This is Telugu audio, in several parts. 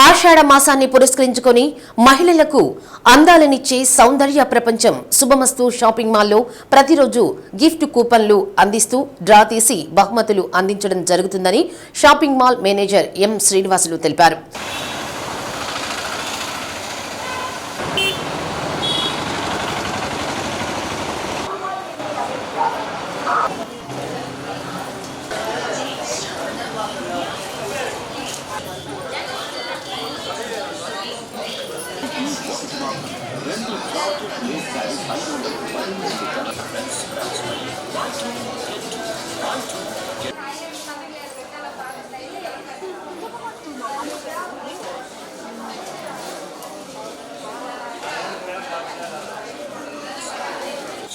ఆషాఢ మాసాన్ని పురస్కరించుకొని మహిళలకు అందాలనిచ్చే సౌందర్య ప్రపంచం శుభమస్తు షాపింగ్ మాల్లో ప్రతిరోజు గిఫ్ట్ కూపన్లు అందిస్తూ డ్రా తీసి బహుమతులు అందించడం జరుగుతుందని shopping mall manager M Srinivasulu తెలిపారు.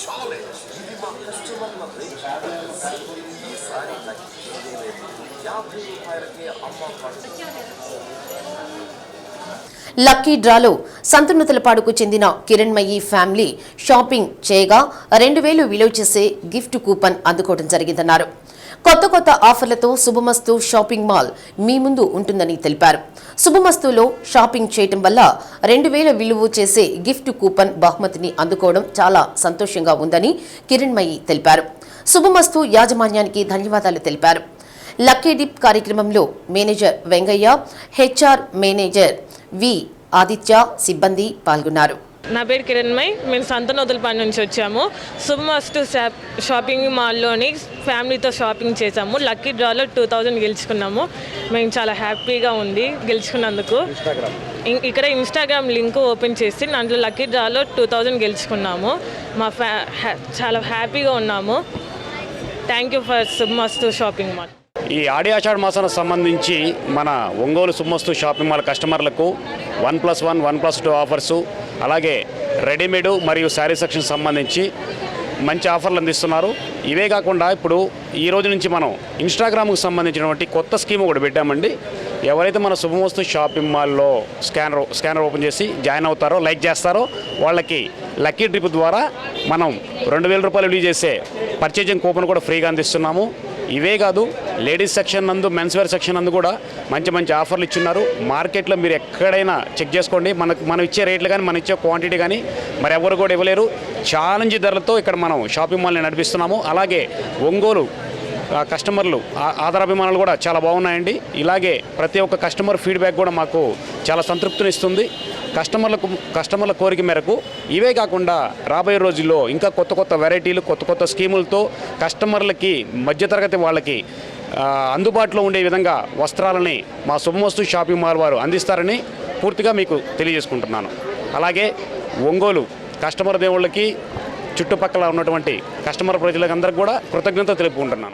ఛాలెంజ్ ఇది మా కస్టమర్ల రేంజ్ ఈసారి నాకు లక్కీ డ్రాలో సంతనతలపాడుకు చెందిన కిరణ్మయి ఫ్యామిలీ షాపింగ్ చేయగా రెండు వేలు విలువ చేసే గిఫ్ట్ కూపన్ అందుకోవడం జరిగిందన్నారు. కొత్త కొత్త ఆఫర్లతో శుభమస్తు షాపింగ్ మాల్ మీ ముందు ఉంటుందని తెలిపారు. శుభమస్తులో షాపింగ్ చేయటం వల్ల రెండు వేల విలువ చేసే గిఫ్ట్ కూపన్ బహుమతిని అందుకోవడం చాలా సంతోషంగా ఉందని కిరణ్మయి తెలిపారు. శుభమస్తు యాజమాన్యానికి ధన్యవాదాలు తెలిపారు. లక్కీ డిప్ కార్యక్రమంలో manager Vengaiah HR manager V Aditya సిబ్బంది పాల్గొన్నారు. నా పేరు కిరణ్మయ్ మేము సంతనోతులపాడు నుంచి వచ్చాము. శుభమస్తు షాప్ షాపింగ్ మాల్లోని ఫ్యామిలీతో షాపింగ్ చేసాము లక్కీ డ్రాలో టూ థౌజండ్ గెలుచుకున్నాము. మేము చాలా హ్యాపీగా ఉంది గెలుచుకున్నందుకు. ఇం- ఇక్కడ ఇన్స్టాగ్రామ్ లింక్ ఓపెన్ చేసి దాంట్లో లక్కీ డ్రాలో టూ థౌజండ్ గెలుచుకున్నాము. మా ఫ్యా హ్యా- చాలా హ్యాపీగా ఉన్నాము. Thank you for Subhamastu shopping mall. ఈ ఆడి ఆషాఢ మాసానికి సంబంధించి మన ఒంగోలు సుమ్మస్తు షాపింగ్ మాల్ కస్టమర్లకు one plus one one plus two offers అలాగే రెడీమేడ్ మరియు శారీ సెక్షన్ సంబంధించి మంచి ఆఫర్లు అందిస్తున్నారు. ఇవే కాకుండా ఇప్పుడు ఈ రోజు నుంచి మనం ఇన్స్టాగ్రామ్కు సంబంధించినటువంటి కొత్త స్కీమ్ ఒకటి పెట్టామండి. ఎవరైతే మన శుభమస్తు షాపింగ్ మాల్లో స్కానర్ స్కానర్ ఓపెన్ చేసి జాయిన్ అవుతారో లైక్ చేస్తారో వాళ్ళకి లక్కీ ట్రిప్ ద్వారా మనం రెండు వేల రూపాయలు విలువ చేసే పర్చేజింగ్ కూపన్ కూడా ఫ్రీగా అందిస్తున్నాము. ఇవే కాదు లేడీస్ సెక్షన్ నందు మెన్స్ వేర్ సెక్షన్ నందు కూడా మంచి మంచి ఆఫర్లు ఇచ్చున్నారు. మార్కెట్లో మీరు ఎక్కడైనా చెక్ చేసుకోండి. మనకు మనం ఇచ్చే రేట్లు కానీ మనం ఇచ్చే క్వాంటిటీ కానీ మరి ఎవరు కూడా ఇవ్వలేరు. ఛాలెంజ్ ధరలతో ఇక్కడ మనం షాపింగ్ మాల్ని నడిపిస్తున్నాము. అలాగే ఒంగోలు కస్టమర్లు ఆ- ఆదరాభిమానాలు కూడా చాలా బాగున్నాయండి. ఇలాగే ప్రతి ఒక్క కస్టమర్ ఫీడ్బ్యాక్ కూడా మాకు చాలా సంతృప్తినిస్తుంది. కస్టమర్లకు కస్టమర్ల కోరిక మేరకు ఇవే కాకుండా రాబోయే రోజుల్లో ఇంకా కొత్త కొత్త వెరైటీలు కొత్త కొత్త స్కీములతో కస్టమర్లకి మధ్యతరగతి వాళ్ళకి అందుబాటులో ఉండే విధంగా వస్త్రాలని మా శుభమస్తు షాపింగ్ మాల్ వారు అందిస్తారని పూర్తిగా మీకు తెలియజేసుకుంటున్నాను. అలాగే ఒంగోలు కస్టమర్ దేవుళ్ళకి చుట్టుపక్కల ఉన్నటువంటి కస్టమర్ ప్రజలకు అందరికీ కూడా కృతజ్ఞత తెలుపుకుంటున్నాను.